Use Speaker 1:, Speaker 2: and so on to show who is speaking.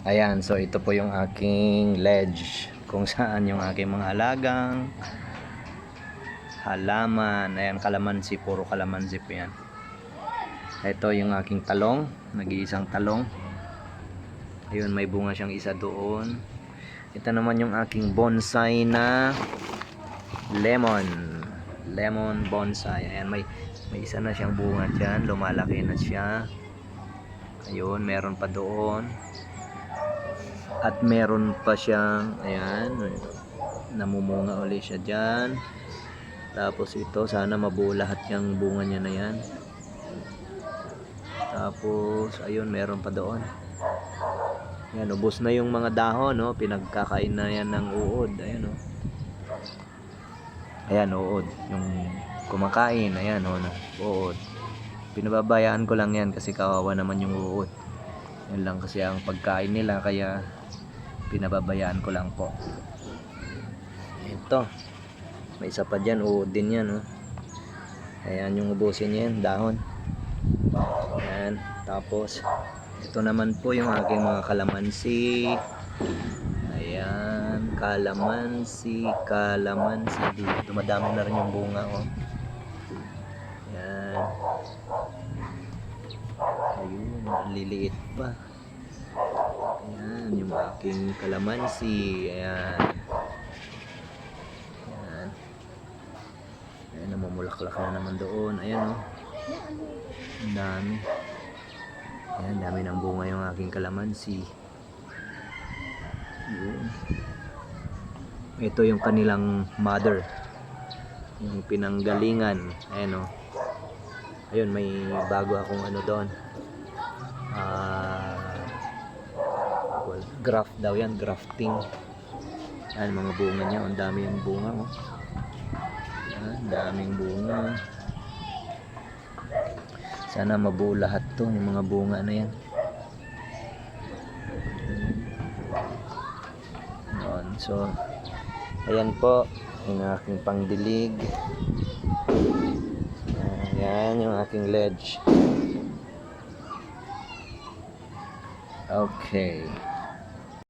Speaker 1: Ayan, so ito po yung aking ledge kung saan yung aking mga alagang halaman. Ayan, kalamansi, puro kalamansi po yan. Ito yung aking talong, nag-iisang talong. Ayun, may bunga siyang isa doon. Ito naman yung aking bonsai na lemon. Lemon bonsai. Ayan, may may isa na siyang bunga dyan. Lumalaki na siya. Ayun, meron pa doon. At meron pa siyang, ayan, namumunga ulit siya dyan. Tapos ito, sana mabuo lahat yung bunga niya na yan. Tapos, ayun, meron pa doon. Yan, ubos na yung mga dahon, no? Pinagkakain na yan ng uod. Ayan, no? Ayan, uod. Yung kumakain, ayan, no? Uod. Pinababayaan ko lang yan kasi kawawa naman yung uod. Yan lang kasi ang pagkain nila, kaya pinababayaan ko lang po. Ito. May isa pa dyan, uod din yan, no? Ayan yung ubusin yan, dahon. Ayan. Tapos, ito naman po yung aking mga kalamansi. Ayan, kalamansi, kalamansi. Dumadami na rin yung bunga, oh. Ayan. Ayun, liliit pa. Ayan, yung aking kalamansi. Ayan. Ayan. Ayan, namumulaklak na naman doon. Ayan, oh. Ang dami. Ayan, dami ng bunga yung aking kalamansi. Yun. Ito yung kanilang mother. Yung pinanggalingan. Ayan o. Ayun, may bago akong ano doon. Graft daw yan, grafting. Ayan, mga bunga niya. Ang dami yung bunga oh. Ayan, daming bunga. Sana mabuo lahat to, yung mga bunga na yan. Yun, so, ayan po, yung aking pangdilig. Ayan, yung aking ledge. Okay.